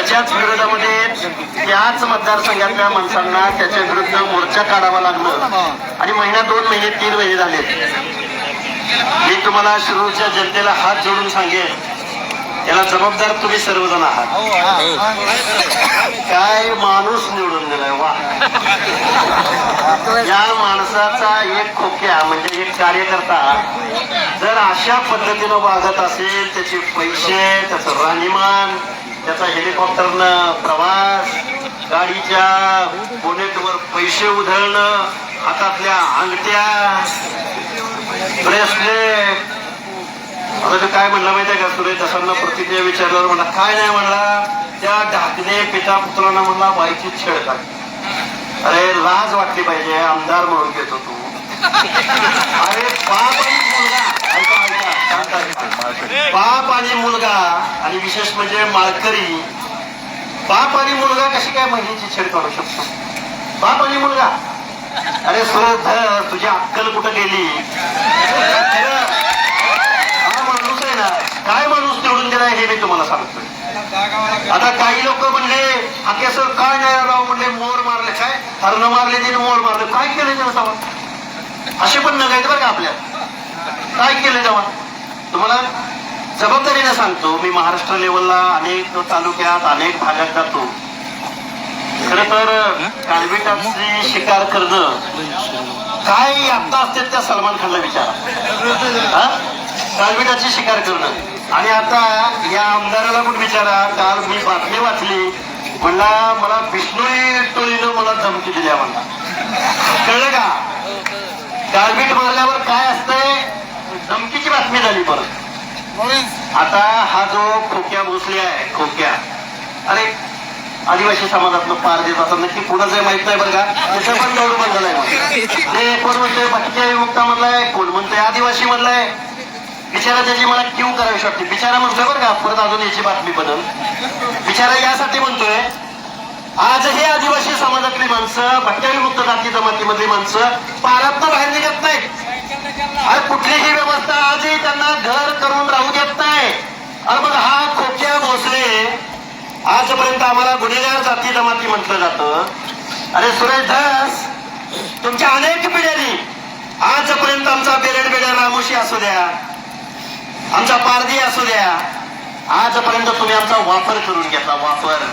त्याच्याच विरोधामध्ये त्याच मतदारसंघातल्या माणसांना त्याच्या विरुद्ध मोर्चा काढावा लागलं. आणि महिना दोन महिने तीन महिने झाले. मी तुम्हाला शिरूरच्या जनतेला हात जोडून सांगेन याला जबाबदार तुम्ही सर्वजण आहात. काय माणूस निवडून दिलाय वा. या माणसाचा एक खोक्या म्हणजे एक कार्यकर्ता जर अशा पद्धतीनं वागत असेल त्याचे पैसे त्याचं राहणीमान त्याचा हेलिकॉप्टरनं प्रवास गाडीच्या बोनेटवर पैसे उधळणं हातातल्या अंगठ्या ब्रेसलेट. आता तो काय म्हणला माहितीये का सुरेश दसांना प्रतिक्रिया विचारल्यावर म्हणला काय नाही म्हणला त्या ढाकणे पिता पुत्रांना म्हणला बाईची छेड काढ. अरे लाज वाटली पाहिजे आमदार म्हणून घेतो तू. अरे बाप बाप आणि मुलगा आणि विशेष म्हणजे माळकरी. बाप आणि मुलगा कशी काय महिलेची छेड काढू शकतो? बाप आणि मुलगा. अरे सुरत धर तुझी अक्कल कुठं गेली? हा माणूस आहे ना काय माणूस निवडून दिलाय हे मी तुम्हाला सांगतोय. आता काही लोक म्हणले अके सर काय नाही राव? म्हणले मोर मारले. काय? हरण मारले तिने मोर मारले. काय केलं त्यानं असे पण नगायचं बरं का आपल्या काय केलं तेव्हा? तुम्हाला जबाबदारीने सांगतो मी महाराष्ट्र लेवलला अनेक तालुक्यात अनेक भागात जातो. खर तर काळविटाची शिकार करणं काय आता असते त्या सलमान खानला विचारा. हा? काळविटाची शिकार करणं. आणि आता या आमदाराला पण विचारा काल मी बातमी वाचली. म्हणला मला विष्णुई टोळीनं मला धमकी दिल्या म्हणला. कळलं का? गारबीट मारल्यावर काय असतंय? धमकीची बातमी झाली परत आता हा जो खोक्या भोसले आहे खोक्या अरे आदिवासी समाजातलं पार देत असं नक्की कुणाच माहीत नाही बरं का त्याचं पण दौड बंद झालाय कोण म्हणतोय? बाकीच्या विमुक्ता म्हणलाय कोण म्हणतोय? आदिवासी म्हणलाय. बिचारा त्याची मला क्यू करावी वाटते. बिचारा म्हणतोय बरं का परत अजून याची बातमी बदल बिचारा यासाठी म्हणतोय आजही आदिवासी समाजातली माणसं भटक्या विमुक्त जाती जमातीमधली माणसं पारातनं बाहेर निघत नाहीत. आज कुठलीही व्यवस्था आजही त्यांना घर करून राहू देत नाही. अरे मग हा खोक्या भोसले आजपर्यंत आम्हाला गुन्हेगार जाती जमाती म्हटलं जातं. अरे सुरेश धस तुमच्या अनेक पिढ्यांनी आजपर्यंत आमचा बेरड बेड्या रामोशी असू द्या आमचा पारधी असू द्या आजपर्यंत तुम्ही आमचा वापर करून घेतला वापर.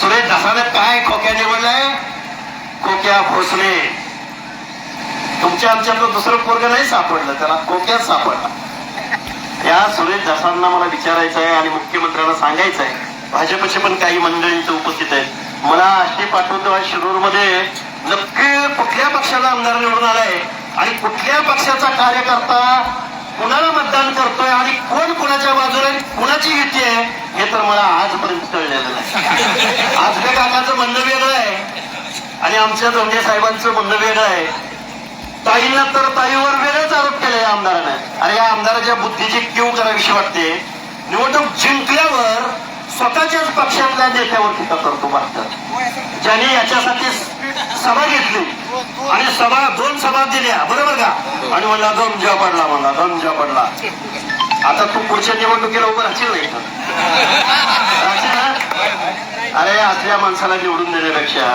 सुरेश धसाने काय खोक्या निवडलाय? खोक्या भोसले. तुमच्या आमच्यातलं दुसरं पोरग नाही सापडलं त्याला कोक्यात सापडला. या सुरेश दासांना मला विचारायचं आहे आणि मुख्यमंत्र्यांना सांगायचं आहे भाजपचे पण काही मंडळी उपस्थित आहेत. मला आष्टी पाठवतो आज शिरूरमध्ये नक्की कुठल्या पक्षाला आमदार निवडून आलाय आणि कुठल्या पक्षाचा कार्यकर्ता कुणाला मतदान करतोय आणि कोण कुणाच्या बाजूला कुणाची युती आहे हे तर मला आजपर्यंत कळलेलं नाही. आजच्या काकाचं म्हणणं वेगळं आहे आणि आमच्या धोंडे साहेबांचं म्हणणं वेगळं आहे. ताईंना तर ताईवर वेगळेच आरोप केले या आमदाराने. अरे या आमदाराच्या बुद्धीची क्यू करावीशी वाटते निवडणूक जिंकल्यावर स्वतःच्याच पक्षातल्या नेत्यावर टीका करतो भारतात. ज्याने याच्यासाठी सभा घेतली आणि सभा दोन सभा दिल्या. बरोबर का? आणि म्हणला दम पडला म्हणला दम पडला. आता तू पुढच्या निवडणुकीला उभं राहशील नाही अरे असल्या माणसाला निवडून देण्यापेक्षा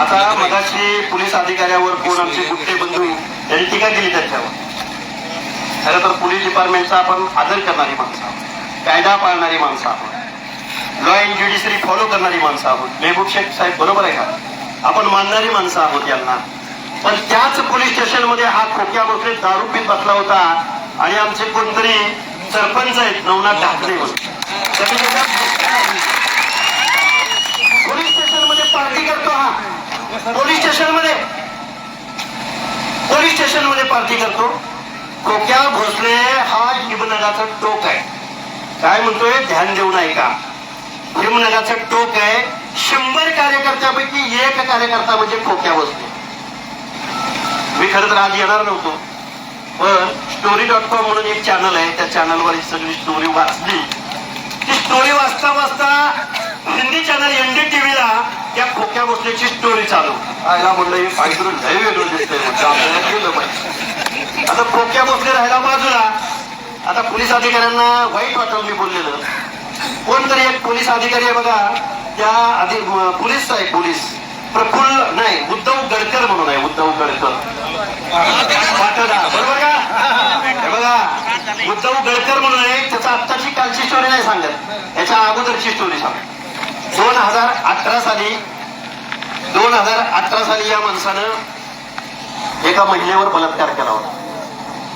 आता मगाशी पोलीस अधिकाऱ्यावर कोण आमचे गुट्टे बंधू यांनी टीका केली त्याच्यावर. खरं तर पोलीस डिपार्टमेंटचा आपण आदर करणारी माणसं आहोत. कायदा पाळणारी माणसं आहोत. लॉ अँड ज्युडिशरी फॉलो करणारी माणसं आहोत. मेहबूब शेख साहेब बरोबर आहे का? आपण मानणारी माणसं आहोत यांना. पण त्याच पोलीस स्टेशनमध्ये हा खोक्या बसले दारू पीत बसला होता आणि आमचे कोणतरी सरपंच आहेत नवनाथ ढाकणे म्हणून त्यांनी त्याच्यात पोलीस स्टेशनमध्ये पार्टी करतो हा पोलीस स्टेशनमध्ये पोलीस स्टेशनमध्ये पार्टी करतो. कोक्या भोसले हा हिमनगाचा टोक आहे. काय म्हणतोय? ध्यान देऊन ऐका. का हिमनगाचं टोक आहे. शंभर कार्यकर्त्यापैकी एक कार्यकर्ता म्हणजे कोक्या भोसले. मी खरं तर आज येणार नव्हतो. पण स्टोरी डॉट कॉम म्हणून एक चॅनल आहे. त्या चॅनलवर ही सगळी स्टोरी वाचली. ती स्टोरी वाचता वाचता हिंदी चॅनल एनडी टीव्हीला त्या खोक्या बसल्याची स्टोरी चालू. आयला म्हणलं हे पाहिजे लय वेगळं दिसतंय आपल्याला पाहिजे आता खोक्या बसले राहायला बाजूला. आता पोलीस अधिकाऱ्यांना वाईट वाटलं मी बोललेलं. कोणतरी एक पोलीस अधिकारी आहे बघा त्या आधी पोलीस आहे पोलीस. प्रफुल्ल नाही उद्धव गडकर म्हणून आहे उद्धव गडकर. पाटोदा बरोबर का? हे बघा उद्धव गडकर म्हणून आहे त्याचा आत्ताची कालची स्टोरी नाही सांगत. याच्या अगोदरची स्टोरी सांगत. दोन हजार अठरा साली दोन हजार अठरा साली या माणसानं एका महिलेवर बलात्कार केला होता.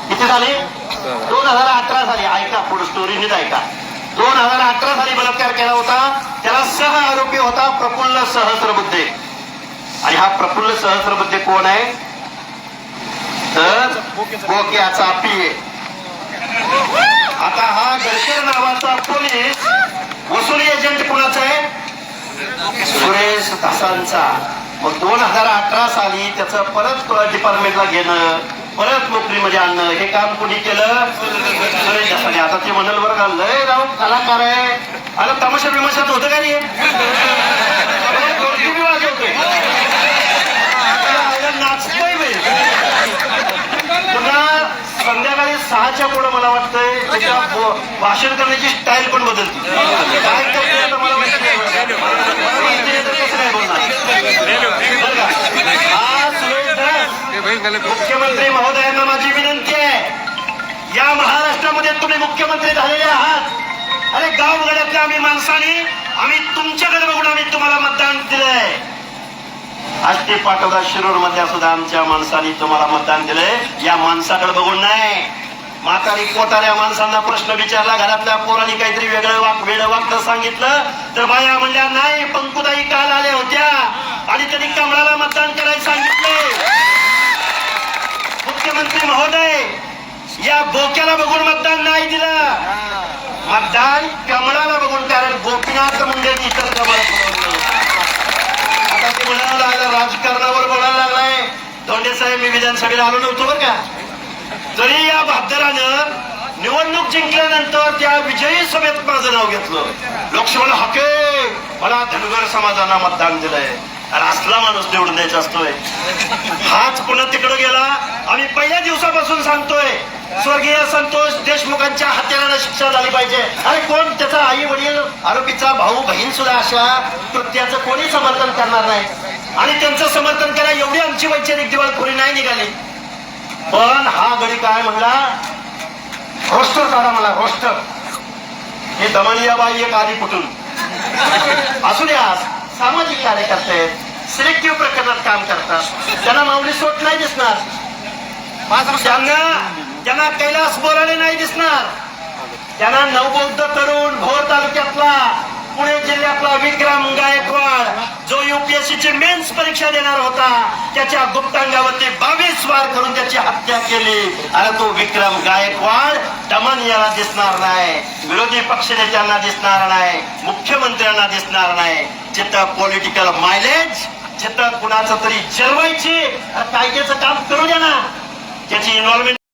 किती साली? दोन हजार अठरा साली. ऐका पुढे स्टोरी नीट ऐका. दोन हजार अठरा साली बलात्कार केला होता. त्याला सह आरोपी होता प्रफुल्ल सहस्रबुद्धे. आणि हा प्रफुल्ल सहस्रबुद्धे कोण आहे? तर बोक्याचा पिये आता हा गडकर नावाचा पोलीस वसुली एजंट कुणाचा आहे? सुरेश दासांचा. मग दोन हजार अठरा साली त्याचं परत डिपार्टमेंटला घेणं परत नोकरीमध्ये आणणं हे काम कोणी केलं? सुरेश दासाने. आता ते म्हणाल बरं का लय राव कलाकार आहे अरे तमाशा बिमाशात होतं का नाही? नाचतोय पुन्हा संध्याकाळी सहाच्या पुढे मला वाटतंय त्याच्या भाषण करण्याची स्टाईल पण बदलते. काय मला माहिती नाही. मुख्यमंत्री महोदयांना माझी विनंती आहे. या महाराष्ट्रामध्ये तुम्ही मुख्यमंत्री झालेले आहात. अरे गाव गड्यातल्या आम्ही माणसाने आम्ही तुमच्याकडे बघून आम्ही तुम्हाला मतदान दिलंय. आज ते पाठवता शिरूर मधल्या सुद्धा आमच्या माणसांनी तुम्हाला मतदान दिलंय. या माणसाकडे बघून नाही. म्हातारी कोटाऱ्या माणसांना प्रश्न विचारला घरातल्या पोरांनी काहीतरी वेगळं वाक वेगळं वागतं सांगितलं. तर बाया म्हणल्या नाही पंकुदाई काल आल्या होत्या आणि त्यांनी कमळाला मतदान करायला सांगितले. मुख्यमंत्री महोदय या बोक्याला बघून मतदान नाही दिलं. मतदान कमळाला बघून कारण गोपीनाथ मुंडेनी इतर कमळ साहेब मी विधानसभेला आलो नव्हतो बरं का. जरी या भादरानं निवडणूक जिंकल्यानंतर त्या विजयी सभेत माझं नाव घेतलं. लोकसभेला हके मला धनगर समाजाला मतदान दिलंय. अरे असला माणूस निवडून द्यायचा असतोय. हाच पुन्हा तिकडे गेला. आम्ही पहिल्या दिवसापासून सांगतोय स्वर्गीय संतोष देशमुखांच्या हत्याराला शिक्षा झाली पाहिजे. अरे कोण? त्याचा आई वडील आरोपीचा भाऊ बहीण सुद्धा अशा कृत्याचं कोणी समर्थन करणार नाही. आणि त्यांचं समर्थन करायचं नाही. पण हा गडी काय म्हणला? रोस्टर काढा मला रोस्टर. हे दमनियाबाई एक आली कुठून असू द्या सामाजिक कार्यकर्ते आहेत सिलेक्टिव्ह प्रकरणात काम करतात. त्यांना माऊली सोट नाही दिसणार. त्यांना त्यांना कैलास बोराडे नाही दिसणार. त्यांना नवबौद्ध तरुण भोर तालुक्यातला पुणे जिल्ह्यातला विक्रम गायकवाड जो युपीएससी ची मेन्स परीक्षा देणार होता त्याच्या गुप्तांगावरती बावीस वार करून त्याची हत्या केली. आणि तो विक्रम गायकवाड दमन याला दिसणार नाही. विरोधी पक्षनेत्यांना दिसणार नाही. मुख्यमंत्र्यांना दिसणार नाही. जिथं पॉलिटिकल मायलेज जिथं कुणाचं तरी जरवायची कायद्याचं काम करू द्या ना. त्याची इन्व्हॉल्वमेंट